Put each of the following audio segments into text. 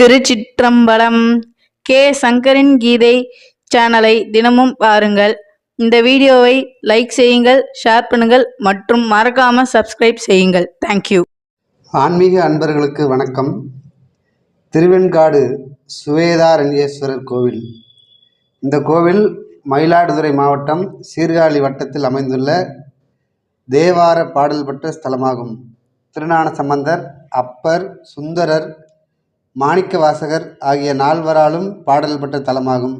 திருச்சிற்றம்பலம் K. சங்கரின் கீதை சேனலை தினமும் பாருங்கள். இந்த வீடியோவை லைக் செய்யுங்கள் ஷேர் பண்ணுங்கள் மற்றும் மறக்காம சப்ஸ்கிரைப் செய்யுங்கள். தேங்க்யூ ஆன்மீக அன்பர்களுக்கு வணக்கம். திருவெண்காடு சுவேதாரண்யேஸ்வரர் கோவில். இந்த கோவில் மயிலாடுதுறை மாவட்டம் சீர்காழி வட்டத்தில் அமைந்துள்ள தேவார பாடல் பெற்ற ஸ்தலமாகும். திருஞான சம்பந்தர் அப்பர் சுந்தரர் மாணிக்கவாசகர் ஆகிய நால்வராலும் பாடல் பெற்ற தலமாகும்.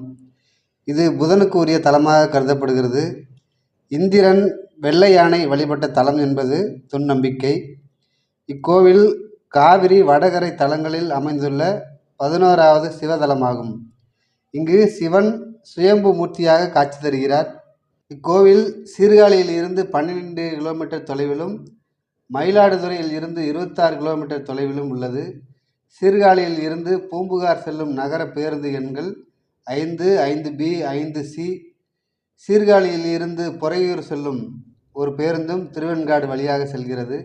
இது புதனுக்கு உரிய தலமாக கருதப்படுகிறது. இந்திரன் வெள்ளை யானை வழிபட்ட தலம் என்பது துன்நம்பிக்கை இக்கோவில் காவிரி வடகரை தலங்களில் அமைந்துள்ள பதினோராவது சிவதலமாகும். இங்கு சிவன் சுயம்பு மூர்த்தியாக காட்சி தருகிறார். இக்கோவில் சீர்காழியில் இருந்து பன்னிரெண்டு கிலோமீட்டர் தொலைவிலும் மயிலாடுதுறையில் இருந்து இருபத்தாறு கிலோமீட்டர் தொலைவிலும் உள்ளது. சீர்காழியில் இருந்து பூம்புகார் செல்லும் நகர பேருந்து எண்கள் ஐந்து ஐந்து பி ஐந்து சி. சீர்காழியில் இருந்து பொறையூர் செல்லும் ஒரு பேருந்தும் திருவெண்காடு வழியாக செல்கிறது.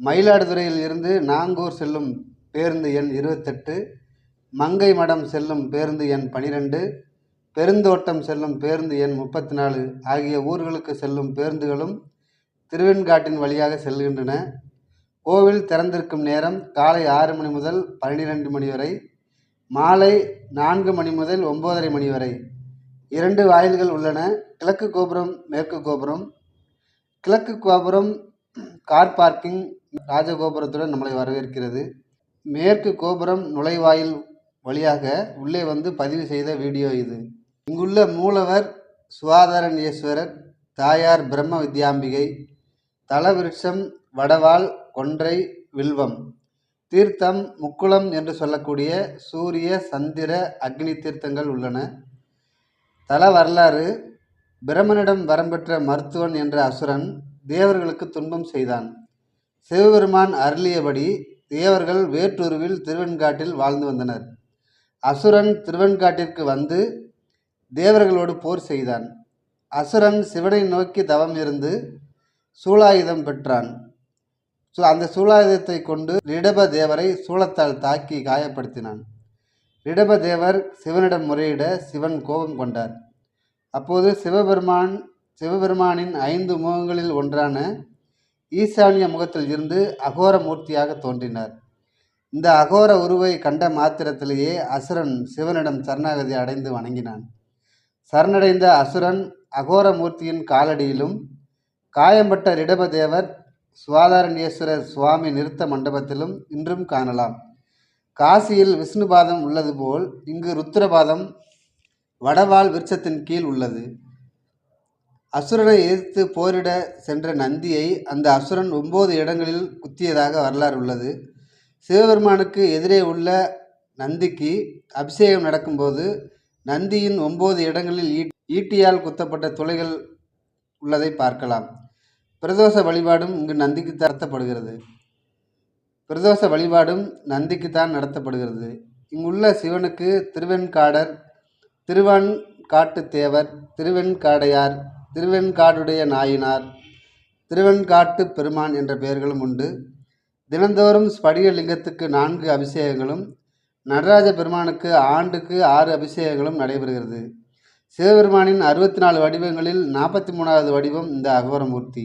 மயிலாடுதுறையில் இருந்து நாங்கூர் செல்லும் பேருந்து எண் இருபத்தெட்டு. மங்கை மடம் செல்லும் பேருந்து எண் பனிரெண்டு. பெருந்தோட்டம் செல்லும் பேருந்து எண் முப்பத்தி நாலு ஆகிய ஊர்களுக்கு செல்லும் பேருந்துகளும் திருவெண்காட்டின் வழியாக செல்கின்றன. கோவில் திறந்திருக்கும் நேரம் காலை ஆறு மணி முதல் பன்னிரெண்டு மணி வரை மாலை நான்கு மணி முதல் ஒம்போதரை மணி வரை. இரண்டு வாயில்கள் உள்ளன. கிழக்கு கோபுரம் மேற்கு கோபுரம். கிழக்கு கோபுரம் கார் பார்க்கிங் ராஜகோபுரத்துடன் நம்மளை வரவேற்கிறது. மேற்கு கோபுரம் நுழைவாயில் வழியாக உள்ளே வந்து பதிவு செய்த வீடியோ இது. இங்குள்ள மூலவர் சுவாதாரண்யேஸ்வரர் தாயார் பிரம்ம வித்யாம்பிகை தலவிருட்சம் வடவால் கொன்றை வில்வம். தீர்த்தம் முக்குளம் என்று சொல்லக்கூடிய சூரிய சந்திர அக்னி தீர்த்தங்கள் உள்ளன. தல வரலாறு பிரமனிடம் வரம்பெற்ற மருத்துவன் என்ற அசுரன் தேவர்களுக்கு துன்பம் செய்தான். சிவபெருமான் அருளியபடி தேவர்கள் வேற்றுருவில் திருவெண்காட்டில் வாழ்ந்து வந்தனர். அசுரன் திருவெண்காட்டிற்கு வந்து தேவர்களோடு போர் செய்தான். அசுரன் சிவனை நோக்கி தவம் இருந்து சூலாயுதம் பெற்றான். ஸோ அந்த சூலாயுதத்தை கொண்டு ரிடப தேவரை சூளத்தால் தாக்கி காயப்படுத்தினான். ரிடப தேவர் சிவனிடம் முறையிட சிவன் கோபம் கொண்டார். அப்போது சிவபெருமான் சிவபெருமானின் ஐந்து முகங்களில் ஒன்றான ஈசானிய முகத்தில் இருந்து அகோர மூர்த்தியாக தோன்றினார். இந்த அகோர உருவை கண்ட மாத்திரத்திலேயே அசுரன் சிவனிடம் சரணாகதி அடைந்து வணங்கினான். சரணடைந்த அசுரன் அகோர மூர்த்தியின் காலடியிலும் காயம்பட்ட ரிடபதேவர் சுவாதாரண்யேஸ்வரர் சுவாமி நிறுத்த மண்டபத்திலும் இன்றும் காணலாம். காசியில் விஷ்ணுபாதம் உள்ளது போல் இங்கு ருத்ரபாதம் வடவாள் விருட்சத்தின் கீழ் உள்ளது. அசுரனை எதிர்த்து போரிட சென்ற நந்தியை அந்த அசுரன் ஒன்பது இடங்களில் குத்தியதாக வரலாறு உள்ளது. சிவபெருமானுக்கு எதிரே உள்ள நந்திக்கு அபிஷேகம் நடக்கும்போது நந்தியின் ஒன்பது இடங்களில் ஈ ஈட்டியால் குத்தப்பட்ட துளைகள் உள்ளதை பார்க்கலாம். பிரதோஷ வழிபாடும் இங்கு நந்திக்கு நடத்தப்படுகிறது. பிரதோஷ வழிபாடும் நந்திக்குத்தான் நடத்தப்படுகிறது. இங்குள்ள சிவனுக்கு திருவெண்காடர் திருவன்காட்டு தேவர் திருவெண்காடையார் திருவெண்காடுடைய நாயினார் திருவெண்காட்டு பெருமான் என்ற பெயர்களும் உண்டு. தினந்தோறும் ஸ்படிக லிங்கத்துக்கு நான்கு அபிஷேகங்களும் நடராஜ பெருமானுக்கு ஆண்டுக்கு ஆறு அபிஷேகங்களும் நடைபெறுகிறது. சிவபெருமானின் அறுபத்தி நாலு வடிவங்களில் நாற்பத்தி மூணாவது வடிவம் இந்த அகோரமூர்த்தி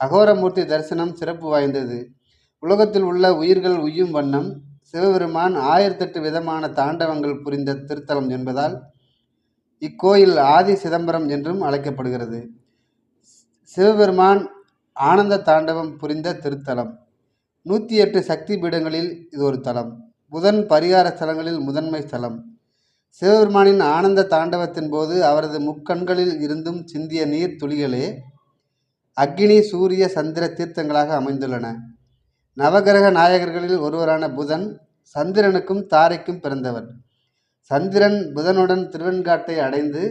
அகோரமூர்த்தி தரிசனம் சிறப்பு வாய்ந்தது. உலகத்தில் உள்ள உயிர்கள் உய்யும் வண்ணம் சிவபெருமான் ஆயிரத்தெட்டு விதமான தாண்டவங்கள் புரிந்த திருத்தலம் என்பதால் இக்கோயில் ஆதி சிதம்பரம் என்றும் அழைக்கப்படுகிறது. சிவபெருமான் ஆனந்த தாண்டவம் புரிந்த திருத்தலம். நூற்றி எட்டு சக்தி பீடங்களில் இது ஒரு தலம். புதன் பரிகார ஸ்தலங்களில் முதன்மை ஸ்தலம். சிவபெருமானின் ஆனந்த தாண்டவத்தின் போது அவரது முக்கண்களில் இருந்தும் சிந்திய நீர் துளிகளே அக்னி சூரிய சந்திர தீர்த்தங்களாக அமைந்துள்ளன. நவகிரக நாயகர்களில் ஒருவரான புதன் சந்திரனுக்கும் தாரைக்கும் பிறந்தவர். சந்திரன் புதனுடன் திருவெண்காட்டை அடைந்து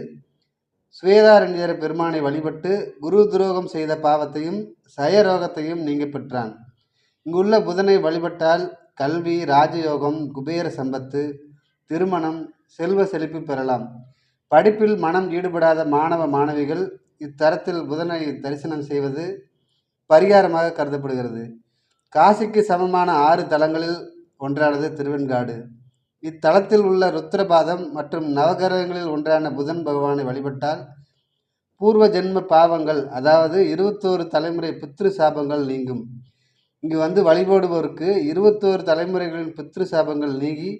சுவேதாரண்யர் பெருமானை வழிபட்டு குரு துரோகம் செய்த பாவத்தையும் சயரோகத்தையும் நீங்க பெற்றான். இங்குள்ள புதனை வழிபட்டால் கல்வி ராஜயோகம் குபேர சம்பத்து திருமணம் செல்வ செழிப்பு பெறலாம். படிப்பில் மனம் ஈடுபடாத மாணவ மாணவிகள் இத்தரத்தில் புதனை தரிசனம் செய்வது பரிகாரமாக கருதப்படுகிறது. காசிக்கு சமமான ஆறு தலங்களில் ஒன்றானது திருவெண்காடு. இத்தலத்தில் உள்ள ருத்ரபாதம் மற்றும் நவகிரகங்களில் ஒன்றான புதன் பகவானை வழிபட்டால் பூர்வ ஜென்ம பாவங்கள் அதாவது இருபத்தோரு தலைமுறை பித்ரு சாபங்கள் நீங்கும். இங்கு வந்து வழிபடுவோருக்கு இருபத்தோரு தலைமுறைகளின் பித்ரு சாபங்கள் நீங்கி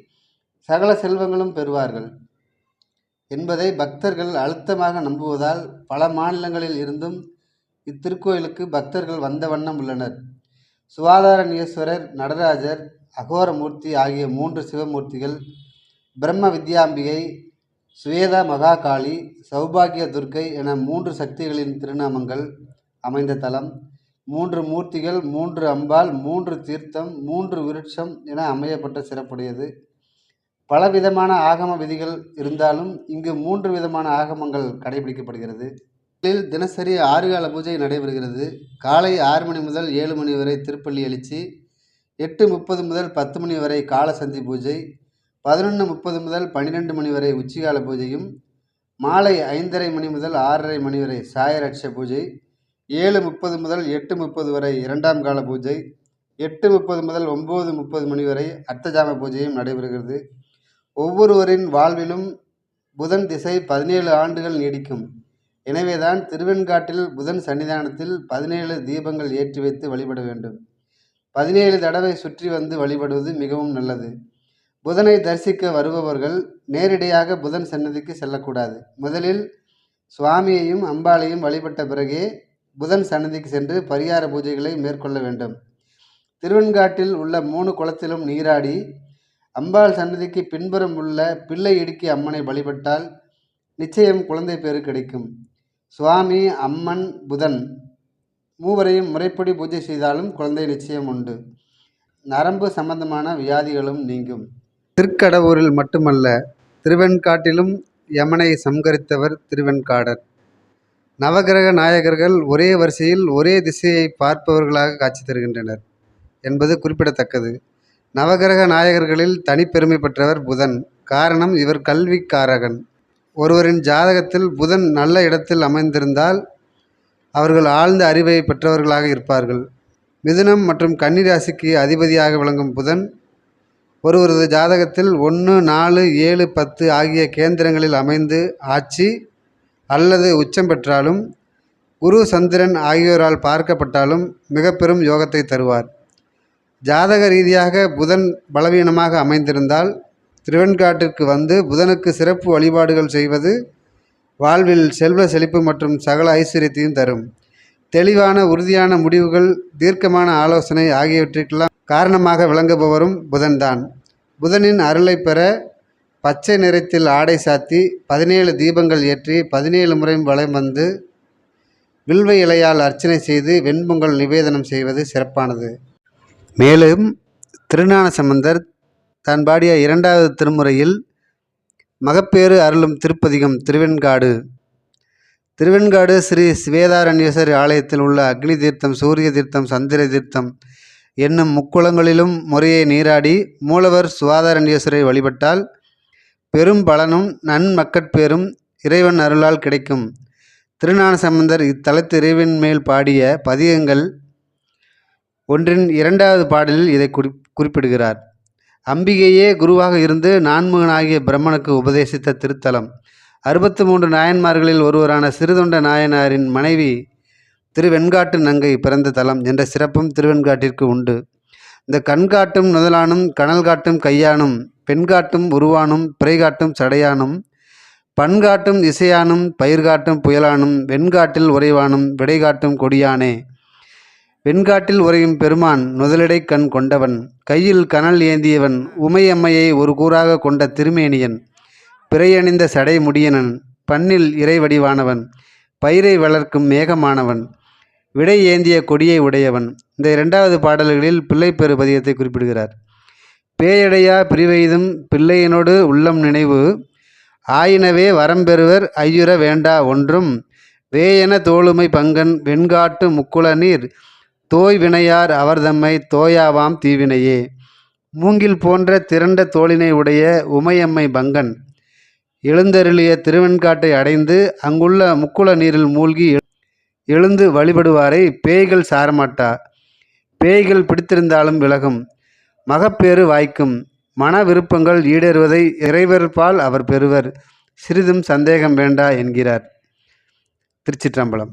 சகல செல்வங்களும் பெறுவார்கள். என்பதை பக்தர்கள் அழுத்தமாக நம்புவதால் பல மாநிலங்களில் இருந்தும் இத்திருக்கோயிலுக்கு பக்தர்கள் வந்த வண்ணம் உள்ளனர். சுவாதாரண்யேஸ்வரர் நடராஜர் அகோரமூர்த்தி ஆகிய மூன்று சிவமூர்த்திகள் பிரம்ம வித்யாம்பிகை சுவேதா மகாகாளி சௌபாகிய துர்க்கை என மூன்று சக்திகளின் திருநாமங்கள் அமைந்த தலம் மூன்று மூர்த்திகள் மூன்று அம்பாள் மூன்று தீர்த்தம் மூன்று விருட்சம் என அமையப்பட்ட சிறப்புடையது. பலவிதமான ஆகம விதிகள் இருந்தாலும் இங்கு மூன்று விதமான ஆகமங்கள் கடைபிடிக்கப்படுகிறது. தினசரி ஆறு கால பூஜை நடைபெறுகிறது. காலை ஆறு மணி முதல் ஏழு மணி வரை திருப்பள்ளி எழுச்சி எட்டு முப்பது முதல் பத்து மணி வரை காலசந்தி பூஜை பதினொன்று முப்பது முதல் பன்னிரெண்டு மணி வரை உச்சிகால பூஜையும் மாலை ஐந்தரை மணி முதல் ஆறரை மணி வரை சாயரட்ச பூஜை ஏழு முப்பது முதல் எட்டு முப்பது வரை இரண்டாம் கால பூஜை எட்டு முப்பது முதல் ஒம்பது முப்பது மணி வரை அர்த்தஜாம பூஜையும் நடைபெறுகிறது. ஒவ்வொருவரின் வாழ்விலும் புதன் திசை பதினேழு ஆண்டுகள் நீடிக்கும். எனவேதான் திருவெண்காட்டில் புதன் சன்னிதானத்தில் பதினேழு தீபங்கள் ஏற்றி வைத்து வழிபட வேண்டும். பதினேழு தடவை சுற்றி வந்து வழிபடுவது மிகவும் நல்லது. புதனை தரிசிக்க வருபவர்கள் நேரடியாக புதன் சன்னதிக்கு செல்லக்கூடாது. முதலில் சுவாமியையும் அம்பாளையும் வழிபட்ட பிறகே புதன் சன்னதிக்கு சென்று பரிகார பூஜைகளை மேற்கொள்ள வேண்டும். திருவெண்காட்டில் உள்ள மூணு குளத்திலும் நீராடி அம்பாள் சன்னதிக்கு பின்புறம் உள்ள பிள்ளை இடுக்கி அம்மனை வழிபட்டால் நிச்சயம் குழந்தை பேறு கிடைக்கும். சுவாமி அம்மன் புதன் மூவரையும் முறைப்படி பூஜை செய்தாலும் குழந்தை நிச்சயம் உண்டு. நரம்பு சம்பந்தமான வியாதிகளும் நீங்கும். திருக்கடவுரில் மட்டுமல்ல திருவெண்காட்டிலும் யமனை சம்கரித்தவர் திருவெண்காடர். நவகிரக நாயகர்கள் ஒரே வரிசையில் ஒரே திசையை பார்ப்பவர்களாக காட்சி தருகின்றனர் என்பது குறிப்பிடத்தக்கது. நவகிரக நாயகர்களில் தனிப்பெருமை பெற்றவர் புதன். காரணம் இவர் கல்விக்காரகன். ஒருவரின் ஜாதகத்தில் புதன் நல்ல இடத்தில் அமைந்திருந்தால் அவர்கள் ஆழ்ந்த அறிவை பெற்றவர்களாக இருப்பார்கள். மிதுனம் மற்றும் கன்னிராசிக்கு அதிபதியாக விளங்கும் புதன் ஒருவரது ஜாதகத்தில் ஒன்று நாலு ஏழு பத்து ஆகிய கேந்திரங்களில் அமைந்து ஆட்சி அல்லது உச்சம் பெற்றாலும் குரு சந்திரன் ஆகியோரால் பார்க்கப்பட்டாலும் மிக பெரும் யோகத்தை தருவார். ஜாதக ரீதியாக புதன் பலவீனமாக அமைந்திருந்தால் திருவெண்காட்டிற்கு வந்து புதனுக்கு சிறப்பு வழிபாடுகள் செய்வது வாழ்வில் செல்வ செழிப்பு மற்றும் சகல ஐஸ்வர்யத்தையும் தரும். தெளிவான உறுதியான முடிவுகள் தீர்க்கமான ஆலோசனை ஆகியவற்றிற்கெல்லாம் காரணமாக விளங்குபவரும் புதன்தான். புதனின் அருளை பெற பச்சை நிறத்தில் ஆடை சாத்தி பதினேழு தீபங்கள் ஏற்றி பதினேழு முறை வலம் வந்து வில்வ இலையால் அர்ச்சனை செய்து வெண்பொங்கல் நிவேதனம் செய்வது சிறப்பானது. மேலும் திருஞான சம்பந்தர் தான் பாடிய இரண்டாவது திருமுறையில் மகப்பேறு அருளும் திருப்பதிகம் திருவெண்காடு. திருவெண்காடு ஸ்ரீ ஸ்வேதாரண்யேஸ்வரி ஆலயத்தில் உள்ள அக்னி தீர்த்தம் சூரிய தீர்த்தம் சந்திர தீர்த்தம் என்னும் முக்குளங்களிலும் முறையை நீராடி மூலவர் சுவாதாரண்யேஸ்வரை வழிபட்டால் பெரும் பலனும் நன்மக்கட்பேரும் இறைவன் அருளால் கிடைக்கும். திருஞான சம்பந்தர் இத்தலத்து இறைவன் மேல் பாடிய பதிகங்கள் ஒன்றின் இரண்டாவது பாடலில் இதை குறி குறிப்பிடுகிறார். அம்பிகையே குருவாக இருந்து நான்முகனாகிய பிரம்மனுக்கு உபதேசித்த திருத்தலம். அறுபத்து மூன்று நாயன்மார்களில் ஒருவரான சிறுதொண்ட நாயனாரின் மனைவி திருவெண்காட்டு நங்கை பிறந்த தலம் என்ற சிறப்பும் திருவெண்காட்டிற்கு உண்டு. இந்த கண்காட்டும் நுதலானும் கனல் காட்டும் கையானும் பெண்காட்டும் உருவானும் பிறைகாட்டும் சடையானும் பண்காட்டும் இசையானும் பயிர்காட்டும் புயலானும் வெண்காட்டில் உறைவானும் விடைகாட்டும் கொடியானே. வெண்காட்டில் உறையும் பெருமான் நுதலிடை கண் கொண்டவன் கையில் கனல் ஏந்தியவன் உமையம்மையை ஒரு கூறாக கொண்ட திருமேனியன் பிறையணிந்த சடை முடியனன் பண்ணில் இறை வடிவானவன் பயிரை வளர்க்கும் மேகமானவன் விடை ஏந்திய கொடியை உடையவன். இந்த இரண்டாவது பாடல்களில் பிள்ளைப்பெரு பதியத்தை குறிப்பிடுகிறார். பேயடையா பிரிவெய்தும் பிள்ளையினோடு உள்ளம் நினைவு ஆயினவே வரம்பெறுவர் ஐயுற வேண்டா ஒன்றும் வேயென தோளுமை பங்கன் வெண்காட்டு முக்குள நீர் தோய் வினையார் அவர்தம்மை தோயாவாம் தீவினையே. மூங்கில் போன்ற திரண்ட தோளினை உடைய உமையம்மை பங்கன் எழுந்தருளிய திருவெண்காட்டை அடைந்து அங்குள்ள முக்குள நீரில் மூழ்கி எழுந்து வழிபடுவாரை பேய்கள் சாரமாட்டா. பேய்கள் பிடித்திருந்தாலும் விலகும். மகப்பேறு வாய்க்கும். மன விருப்பங்கள் ஈடேறுவதை இறைவர்பால் அவர் பெறுவர். சிறிதும் சந்தேகம் வேண்டா என்கிறார் திருச்சிற்றம்பலம்.